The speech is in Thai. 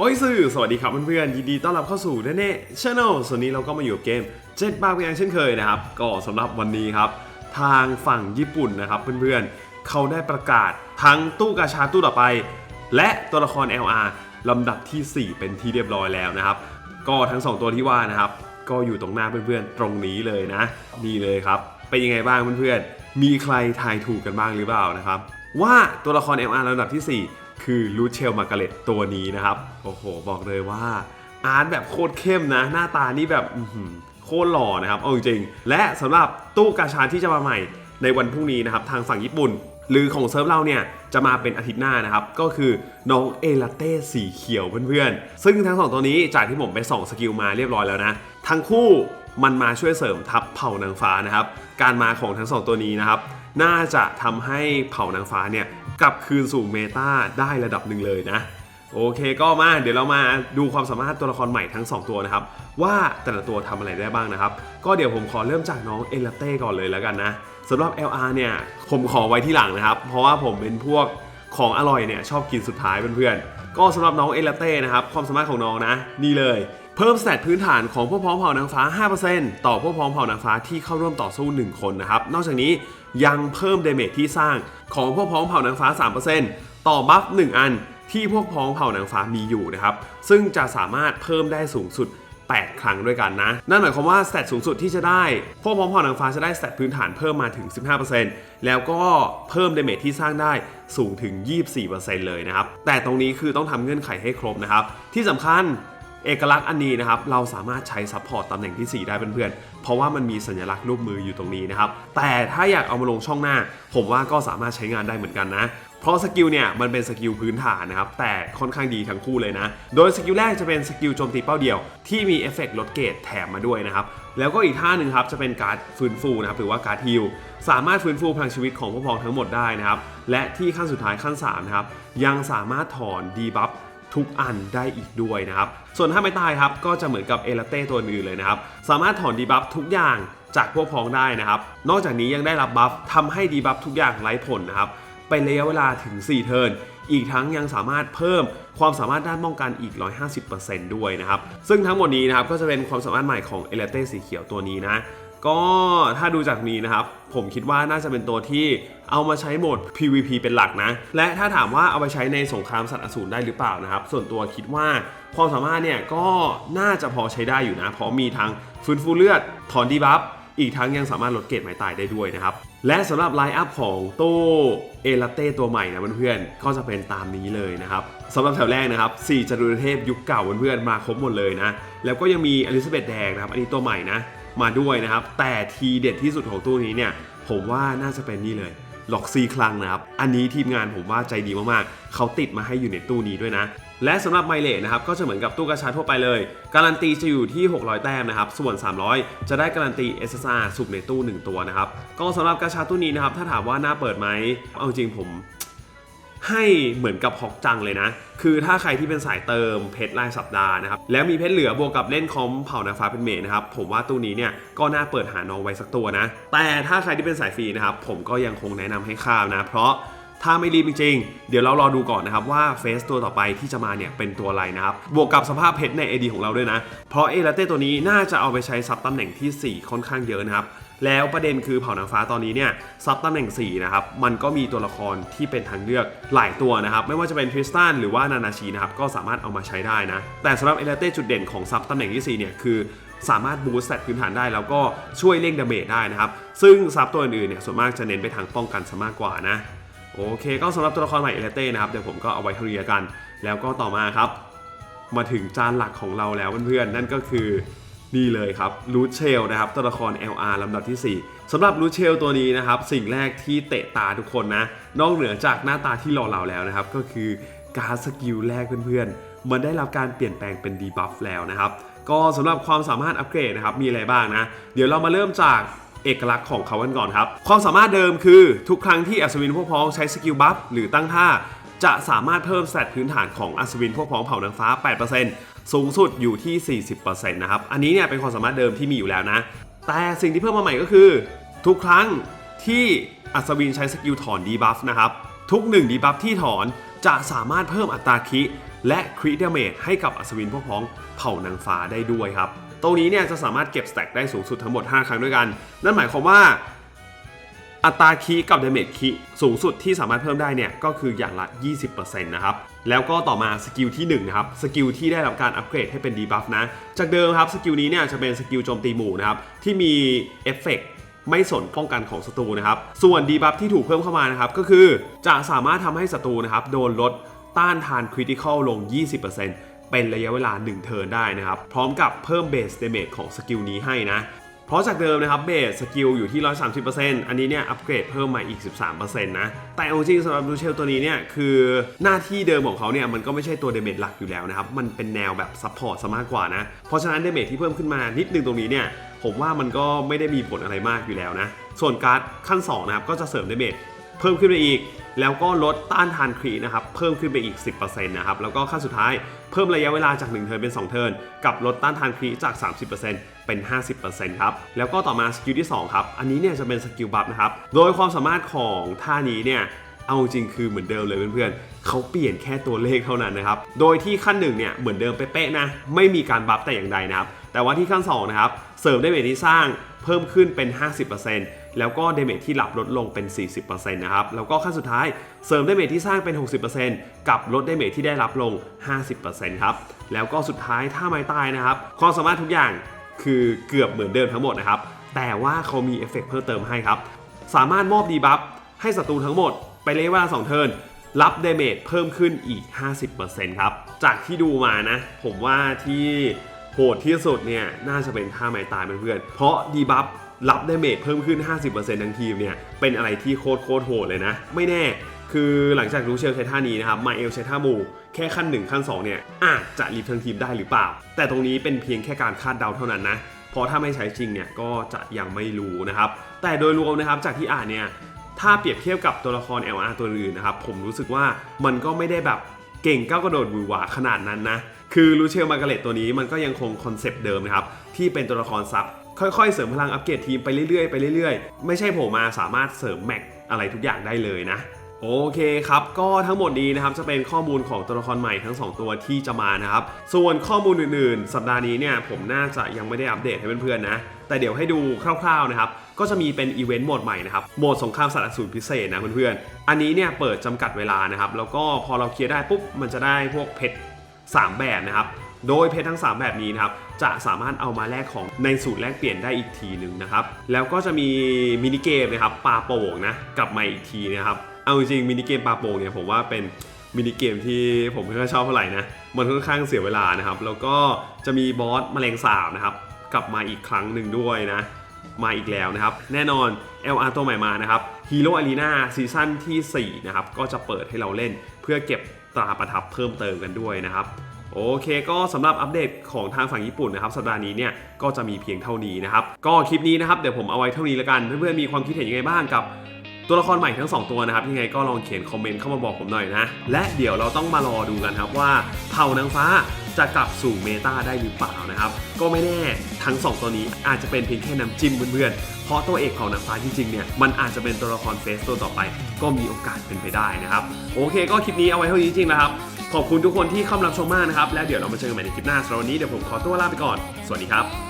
โอ้ยสื่อสวัสดีครับเพื่อนๆยินดีต้อนรับเข้าสู่เน่เน่ช n แนลส่วนนี้เราก็มาอยู่กับเกมเจ็ดบาร์เพียงเช่นเคยนะครับ ก็สำหรับวันนี้ครับ ทางฝั่งญี่ปุ่นนะครับเพื่อนๆเขาได้ประกาศทั้งตู้กาชาตู้ต่อไป และตัวละคร LR ลำดับทีสี่ 4 เป็นที่เรียบร้อยแล้วนะครับ ก็ทั้ง 2 ตัวที่ว่านะครับ ก็อยู่ตรงหน้าเพื่อนๆตรงนี้เลยนะนี่เลยครับเป็นยังไงบ้างเพื่อนๆมีใครทายถูกกันบ้างหรือเปล่านะครับ ว่าตัวละคร LR ลำดับทีสี่4 คือลูเชลมาการ์เล็ตตัวนี้นะครับ โอ้โห บอกเลยว่าอาร์ตแบบโคตรเข้มนะ หน้าตานี่แบบโคตรหล่อนะครับ เอาจริงๆ และสำหรับตู้กาชาที่จะมาใหม่ในวันพรุ่งนี้นะครับ ทางฝั่งญี่ปุ่น หรือของเซิร์ฟเราเนี่ยจะมาเป็นอาทิตย์หน้านะครับ ก็คือน้องเอลาเต้สีเขียวเพื่อนๆ ซึ่งทั้งสองตัวนี้จากที่ผมไปส่องสกิลมาเรียบร้อยแล้วนะทั้งคู่มันมาช่วยเสริมทัพเผ่านางฟ้านะครับ การมาของทั้งสองตัวนี้นะครับ น่าจะทำให้เผ่านางฟ้าเนี่ย กลับคืนสู่เมตาได้ระดับหนึ่งเลยนะโอเคก็มาเดี๋ยวเรามาดูความสามารถตัวละครใหม่ทั้ง 2 ตัวนะครับ ว่าแต่ละตัวทำอะไรได้บ้างนะครับ ก็เดี๋ยวผมขอเริ่มจากน้องเอลเต้ก่อนเลยแล้วกันนะสำหรับ LR เนี่ยผมขอไว้ที่หลังนะครับ เพราะว่าผมเป็นพวกของอร่อยเนี่ยชอบกินสุดท้ายเพื่อนๆก็สำหรับน้องเอลเต้นะครับความสามารถของน้องนะนี่เลย เพิ่มสแตทพื้นฐานของพวกพ้องเผ่านางฟ้า 5%ต่อพวกพ้องเผ่านางฟ้าที่เข้าร่วมต่อสู้ 1 คนนะครับ นอกจากนี้ยังเพิ่มเดเมจที่สร้างของพวกพ้องเผ่านางฟ้า 3%ต่อบัฟ1 อันที่พวกพ้องเผ่านางฟ้ามีอยู่นะครับ ซึ่งจะสามารถเพิ่มได้สูงสุด 8 ครั้งด้วยกันนะ นั่นหมายความว่าสเตตสูงสุดที่จะได้ พวกพ้องเผ่านางฟ้าจะได้สเตตพื้นฐานเพิ่มมาถึง 15%แล้วก็เพิ่มเดเมจที่สร้างได้สูงถึง 24%เลยนะครับ แต่ตรงนี้คือต้องทำเงื่อนไขให้ครบนะครับ ที่สำคัญ เอกลักษณ์อันนี้นะครับเราสามารถใช้ซัพพอร์ตตำแหน่งที่ 4 ได้เพื่อนๆ เพราะว่ามันมีสัญลักษณ์รูปมืออยู่ตรงนี้นะครับ แต่ถ้าอยากเอามาลงช่องหน้า ผมว่าก็สามารถใช้งานได้เหมือนกันนะ เพราะสกิลเนี่ยมันเป็นสกิลพื้นฐานนะครับ แต่ค่อนข้างดีทั้งคู่เลยนะ โดยสกิลแรกจะเป็นสกิลโจมตีเป้าเดียว ที่มีเอฟเฟกต์ลดเกรดแถมมาด้วยนะครับ แล้วก็อีกท่าหนึ่งครับจะเป็นการ์ดฟื้นฟูนะครับหรือว่าการ์ดฮิลสามารถฟื้นฟูพลังชีวิตของผู้พองทั้งหมดได้นะครับและที่ขั้นสุดท้ายขั้น3นะครับยังสามารถถอนดีบัฟ ทุกอันได้อีกด้วยนะครับ ส่วนถ้าไม่ตายครับ ก็จะเหมือนกับเอลเต้ตัวอื่นเลยนะครับ สามารถถอนดีบัฟทุกอย่างจากพวกพ้องได้นะครับ นอกจากนี้ยังได้รับบัฟทำให้ดีบัฟทุกอย่างไร้ผลนะครับไประยะเวลาถึง 4 เทิร์น อีกทั้งยังสามารถเพิ่มความสามารถด้านป้องกันอีก 150%ด้วยนะครับ ซึ่งทั้งหมดนี้นะครับก็จะเป็นความสามารถใหม่ของเอลเต้สีเขียวตัวนี้นะ ก็ถ้าดูจากนี้นะครับ ผมคิดว่าน่าจะเป็นตัวที่เอามาใช้โหมด PVP เป็นหลักนะ และถ้าถามว่าเอาไปใช้ในสงครามสัตว์อสูรได้หรือเปล่านะครับ ส่วนตัวคิดว่าความสามารถเนี่ยก็น่าจะพอใช้ได้อยู่นะ เพราะมีทั้งฟื้นฟูเลือด ถอนดีบัฟ อีกทั้งยังสามารถลดเกรดไม้ตายได้ด้วยนะครับ และสำหรับไลน์อัพของโต้เอลาเต้ตัวใหม่นะเพื่อนๆ ก็จะเป็นตามนี้เลยนะครับสำหรับแถวแรกนะครับ4จตุรเทพยุคเก่าเพื่อนๆมาครบหมดเลยนะ แล้วก็ยังมีอลิซาเบธแดงนะครับ อันนี้ตัวใหม่นะ มาด้วยนะครับ แต่ทีเด็ดที่สุดของตู้นี้เนี่ย ผมว่าน่าจะเป็นนี่เลยล็อกซีคลังนะครับ อันนี้ทีมงานผมว่าใจดีมากๆ เขาติดมาให้อยู่ในตู้นี้ด้วยนะ และสำหรับไมเลทนะครับ ก็จะเหมือนกับตู้กระชาทั่วไปเลย การันตีจะอยู่ที่ 600 แต้มนะครับ ส่วน 300 จะได้การันตี SSR สุกในตู้ 1 ตัวนะครับ ก็สำหรับกระชาตู้นี้นะครับ ถ้าถามว่าน่าเปิดไหม เอาจริงผม ให้เหมือนกับฮอกจังเลยนะ คือถ้าใครที่เป็นสายเติมเพชรรายสัปดาห์นะครับ แล้วมีเพชรเหลือบวกกับเล่นคอมเผ่านาฟ้าเป็นเมนะครับ ผมว่าตู้นี้เนี่ยก็น่าเปิดหาน้องไว้สักตัวนะ แต่ถ้าใครที่เป็นสายฟรีนะครับ ผมก็ยังคงแนะนำให้ข้ามนะ เพราะถ้าไม่รีบจริงๆ เดี๋ยวเรารอดูก่อนนะครับว่าเฟสตัวต่อไปที่จะมาเนี่ยเป็นตัวอะไรนะครับ บวกกับสภาพเพชรใน AD ของเราด้วยนะ เพราะเอลาเต้ตัวนี้น่าจะเอาไปใช้ซับตำแหน่งที่ 4 ค่อนข้างเยอะนะครับ แล้วประเด็นคือเผ่านางฟ้าตอนนี้เนี่ยซับตำแหน่ง4นะครับมันก็มีตัวละครที่เป็นทางเลือกหลายตัวนะครับไม่ว่าจะเป็นทริสตันหรือว่านานาชีนะครับก็สามารถเอามาใช้ได้นะแต่สำหรับเอเลเต้จุดเด่นของซับตำแหน่งที่4เนี่ยคือสามารถบูสต์แตทพื้นฐานได้แล้วก็ช่วยเร่งดาเมจได้นะครับ ซึ่งซับตัวอื่นๆเนี่ยส่วนมากจะเน้นไปทางป้องกันซะมากกว่านะ โอเค ก็สำหรับตัวละครใหม่เอเลเต้นะครับ เดี๋ยวผมก็เอาไว้เท่านี้ละกัน แล้วก็ต่อมาครับ มาถึงจานหลักของเราแล้วเพื่อนๆ นั่นก็คือ นี่เลยครับรูเชลนะครับตัวละคร LR ลำดับที่ 4สำหรับรูเชลตัวนี้นะครับ สิ่งแรกที่เตะตาทุกคนนะ นอกเหนือจากหน้าตาที่หล่อเหลาแล้วนะครับ ก็คือการสกิลแรกเพื่อนๆ มันได้รับการเปลี่ยนแปลงเป็นดีบัฟแล้วนะครับ ก็สำหรับความสามารถอัปเกรดนะครับ มีอะไรบ้างนะ เดี๋ยวเรามาเริ่มจากเอกลักษณ์ของเขากันก่อนครับ ความสามารถเดิมคือทุกครั้งที่อัศวินพวกพ้องใช้สกิลบัฟหรือตั้งท่าจะสามารถเพิ่มสแตพื้นฐานของอัศวินพวกพ้องเผ่านางฟ้า 8% สูงสุดอยู่ที่ 40%นะครับ อันนี้เนี่ยเป็นความสามารถเดิมที่มีอยู่แล้วนะ แต่สิ่งที่เพิ่มมาใหม่ก็คือ ทุกครั้งที่อัศวินใช้สกิลถอนดีบัฟนะครับ ทุก1ดีบัฟที่ถอนจะสามารถเพิ่มอัตราคิและคริเดเมจให้กับอัศวินพวกพ้องเผ่านางฟ้าได้ด้วยครับ ตรงนี้เนี่ยจะสามารถเก็บสแต็กได้สูงสุดทั้งหมด 5 ครั้งด้วยกัน นั่นหมายความว่า อัตราคีกับเดเมจคีสูงสุดที่สามารถเพิ่มได้เนี่ยก็คืออย่างละ 20%นะครับ แล้วก็ต่อมาสกิลที่ 1 นะครับ สกิลที่ได้รับการอัปเกรดให้เป็นดีบัฟนะ จากเดิมครับสกิลนี้เนี่ยจะเป็นสกิลโจมตีหมู่นะครับ ที่มีเอฟเฟกต์ไม่สนป้องกันของศัตรูนะครับ ส่วนดีบัฟที่ถูกเพิ่มเข้ามานะครับก็คือจะสามารถทำให้ศัตรูนะครับโดนลดต้านทานคริติคอลลง 20%เป็นระยะเวลา 1 เทิร์นได้นะครับ พร้อมกับเพิ่มเบสเดเมจของสกิลนี้ให้นะ เพราะจากเดิมนะครับเบสสกิลอยู่ที่ 130%อันนี้เนี่ยอัปเกรดเพิ่มมาอีก 13%นะ แต่เอาจริงสำหรับดูเชลตัวนี้เนี่ยคือหน้าที่เดิมของเขาเนี่ยมันก็ไม่ใช่ตัวเดเมจหลักอยู่แล้วนะครับ มันเป็นแนวแบบซัพพอร์ตซะมากกว่านะ เพราะฉะนั้นเดเมจที่เพิ่มขึ้นมานิดนึงตรงนี้เนี่ยผมว่ามันก็ไม่ได้มีผลอะไรมากอยู่แล้วนะ ส่วนการ์ดขั้น2นะครับก็จะเสริมเดเมจเพิ่มขึ้นไปอีก แล้วก็ลดต้านทานครีนะครับเพิ่มขึ้นไปอีก 10%นะครับแล้วก็ขั้นสุดท้ายเพิ่มระยะเวลาจาก 1 เทิร์นเป็น 2 เทิร์นกับลดต้านทานครีจาก 30%เป็น 50%ครับแล้วก็ต่อมาสกิลที่2ครับอันนี้เนี่ยจะเป็นสกิลบัฟนะครับโดยความสามารถของท่านี้เนี่ยเอาจริงคือเหมือนเดิมเลยเพื่อนๆเขาเปลี่ยนแค่ตัวเลขเท่านั้นนะครับ โดยที่ขั้นหนึ่งเนี่ยเหมือนเดิมเป๊ะๆนะ ไม่มีการบัฟแต่อย่างใดนะครับ แต่ว่าที่ขั้นสองนะครับ เสริมได้เมจที่สร้างเพิ่มขึ้นเป็น 50% แล้วก็เดเมจที่หลับลดลงเป็น 40%นะครับ แล้วก็ขั้นสุดท้ายเสริมได้เมจที่สร้างเป็น 60%กับลดได้เมจที่ได้รับลง 50%ครับ แล้วก็สุดท้ายถ้าไม้ตายนะครับความสามารถทุกอย่างคือเกือบเหมือนเดิมทั้งหมดนะครับ แต่ว่าเขามีเอฟเฟกต์เพิ่มเติมให้ครับ สามารถมอบดีบัฟให้ศัตรูทั้งหมด ไปเลยว่า2เทิร์นรับเดเมจเพิ่มขึ้นอีก 50%ครับ จากที่ดูมานะ ผมว่าที่โหดที่สุดเนี่ย น่าจะเป็นท่าไม้ตายเพื่อนๆเพราะดีบัฟ รับเดเมจเพิ่มขึ้น 50%ทั้งทีมเนี่ยเป็นอะไรที่โคตรโคตรโหดเลยนะ ไม่แน่คือหลังจากรู้เชลใช้ท่านี้นะครับมาเอลใช้ท่าหมู่แค่ขั้น 1 ขั้น 2 เนี่ยอาจจะรีบทั้งทีมได้หรือเปล่า แต่ตรงนี้เป็นเพียงแค่การคาดเดาเท่านั้นนะเพราะถ้าไม่ใช้จริงเนี่ยก็จะยังไม่รู้นะครับแต่โดยรวมนะครับจากที่อ่านเนี่ยถ้าเปรียบเทียบกับตัวละคร LR ตัวอื่นนะครับผมรู้สึกว่ามันก็ไม่ได้แบบเก่งก้าวกระโดดหวือหวาขนาดนั้นนะคือลูเชลมาร์กาเร็ตตัวนี้มันก็ยังคงคอนเซปต์เดิมนะครับ ที่เป็นตัวละครซับค่อยๆ เสริมพลังอัปเกรดทีมไปเรื่อยๆไปเรื่อยๆ ไม่ใช่ผมมาสามารถเสริมแม็กอะไรทุกอย่างได้เลยนะ โอเคครับ ก็ทั้งหมดนี้นะครับจะเป็นข้อมูลของตัวละครใหม่ทั้ง 2 ตัวที่จะมานะครับ ส่วนข้อมูลอื่นๆ สัปดาห์นี้เนี่ยผมน่าจะยังไม่ได้อัปเดตให้เพื่อนๆนะ แต่เดี๋ยวให้ดูคร่าวๆนะครับก็จะมีเป็นอีเวนต์โหมดใหม่นะครับ โหมดสงครามสัตว์อสูรพิเศษนะเพื่อนๆ อันนี้เนี่ยเปิดจำกัดเวลานะครับ แล้วก็พอเราเคลียร์ได้ปุ๊บ มันจะได้พวกเพชร3แบบนะครับ โดยเพชรทั้ง 3 แบบนี้นะครับจะสามารถเอามาแลกของในสูตรแลกเปลี่ยนได้อีกทีหนึ่งนะครับแล้วก็จะมีมินิเกมนะครับปลาโป่งนะกลับมาอีกทีนะครับเอาจริงมินิเกมปลาโป่งเนี่ยผมว่าเป็นมินิเกมที่ผมไม่ค่อยชอบเท่าไหร่นะมันค่อนข้างเสียเวลานะครับแล้วก็จะมีบอสแมลงสาบนะครับกลับมาอีกครั้งหนึ่งด้วยนะมาอีกแล้วนะครับ แน่นอน LR ตัวใหม่มานะครับ Hero Arena ซีซั่นที่ 4 นะครับ ก็จะเปิดให้เราเล่นเพื่อเก็บตราประทับเพิ่มเติมกันด้วยนะครับ โอเคก็สำหรับอัปเดตของทางฝั่งญี่ปุ่นนะครับสัปดาห์นี้เนี่ยก็จะมีเพียงเท่านี้นะครับก็คลิปนี้นะครับเดี๋ยวผมเอาไว้เท่านี้แล้วกันเพื่อนๆมีความคิดเห็นยังไงบ้างกับตัวละครใหม่ทั้ง 2 ตัวนะครับยังไงก็ลองเขียนคอมเมนต์เข้ามาบอกผมหน่อยนะ และเดี๋ยวเราต้องมารอดูกันครับว่าเผ่านางฟ้าจะกลับสู่เมตาได้หรือเปล่านะครับ ก็ไม่แน่ทั้ง 2 ตัวนี้อาจจะเป็นเพียงแค่น้ำจิ้มเพื่อนๆ เพราะตัวเอกเผ่านางฟ้าจริงๆเนี่ยมันอาจจะเป็นตัวละครเฟสตัวต่อไป ก็มีโอกาสเป็นไปได้นะครับ โอเค ก็คลิปนี้เอาไว้เท่านี้จริงๆนะครับ ขอบคุณทุกคนที่เข้ามารับชมมากนะครับ แล้วเดี๋ยวเรามาเจอกันใหม่ในคลิปหน้าสำหรับวันนี้เดี๋ยวผมขอตัวลาไปก่อน สวัสดีครับ